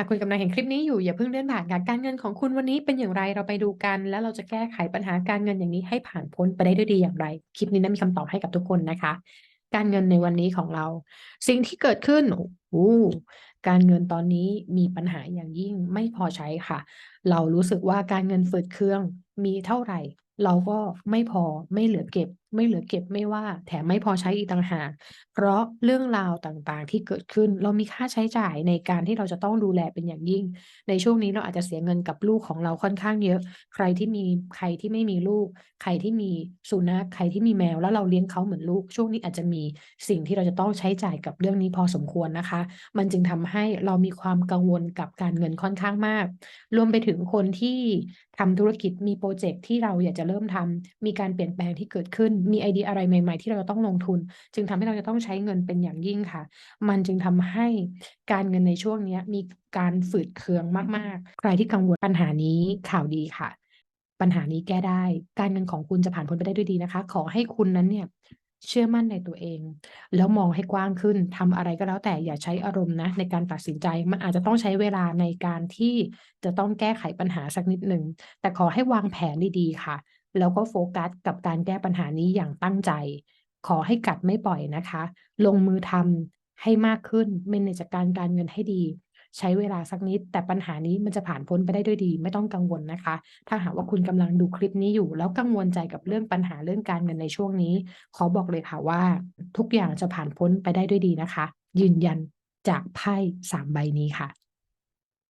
ากคุณกำลังเห็นคลิปนี้อยู่อย่าเพิ่งเลื่อนผ่านค่ะการเงินของคุณวันนี้เป็นอย่างไรเราไปดูกัน แล้วเราจะแก้ไขปัญหาการเงินอย่างนี้ให้ผ่านพ้นไปได้ด้วยดีอย่างไร คลิปนี้นะมีคำตอบให้กับทุกคนนะคะ การเงินในวันนี้ของเรา สิ่งที่เกิดขึ้นโอ้การเงินตอนนี้มีปัญหาอย่างยิ่งไม่พอใช้ค่ะ เรารู้สึกว่าการเงินฝืดเครื่องมีเท่าไหร่ เราก็ไม่พอไม่เหลือเก็บ ไม่เหลือเก็บไม่ว่า แถมไม่พอใช้อีกต่างหากเพราะเรื่องราวต่างๆที่เกิดขึ้น เรามีค่าใช้จ่ายในการที่เราจะต้องดูแลเป็นอย่างยิ่ง ในช่วงนี้เราอาจจะเสียเงินกับลูกของเราค่อนข้างเยอะ ใครที่มีใครที่ไม่มีลูก ใครที่มีสุนัขใครที่มีแมว แล้วเราเลี้ยงเขาเหมือนลูก ช่วงนี้อาจจะมีสิ่งที่เราจะต้องใช้จ่ายกับเรื่องนี้พอสมควรนะคะ มันจึงทำให้เรามีความกังวลกับการเงินค่อนข้างมาก รวมไปถึงคนที่ทำธุรกิจมีโปรเจกต์ที่เราอยากจะเริ่มทำมีการเปลี่ยนแปลงที่เกิดขึ้นมีไอเดียอะไรใหม่ ๆ ที่เราจะต้องลงทุน จึงทำให้เราจะต้องใช้เงินเป็นอย่างยิ่งค่ะ มันจึงทำให้การเงินในช่วงนี้มีการฝืดเคืองมากๆ ใครที่กังวลปัญหานี้ข่าวดีค่ะ ปัญหานี้แก้ได้ การเงินของคุณจะผ่านพ้นไปได้ด้วยดีนะคะ ขอให้คุณนั้นเนี่ยเชื่อมั่นในตัวเอง แล้วมองให้กว้างขึ้นทำอะไรก็แล้วแต่อย่าใช้อารมณ์นะในการตัดสินใจมันอาจจะต้องใช้เวลาในการที่จะต้องแก้ไขปัญหาสักนิดหนึ่งแต่ขอให้วางแผนดีๆค่ะ แล้วก็โฟกัสกับการแก้ปัญหานี้อย่างตั้งใจ ขอให้กัดไม่ปล่อยนะคะ ลงมือทำให้มากขึ้น manage จัดการการเงินให้ดี ใช้เวลาสักนิด แต่ปัญหานี้มันจะผ่านพ้นไปได้ด้วยดี ไม่ต้องกังวลนะคะ ถ้าหากว่าคุณกำลังดูคลิปนี้อยู่ แล้วกังวลใจกับเรื่องปัญหาเรื่องการเงินในช่วงนี้ ขอบอกเลยค่ะว่า ทุกอย่างจะผ่านพ้นไปได้ด้วยดีนะคะ ยืนยันจากไพ่3ใบนี้ค่ะ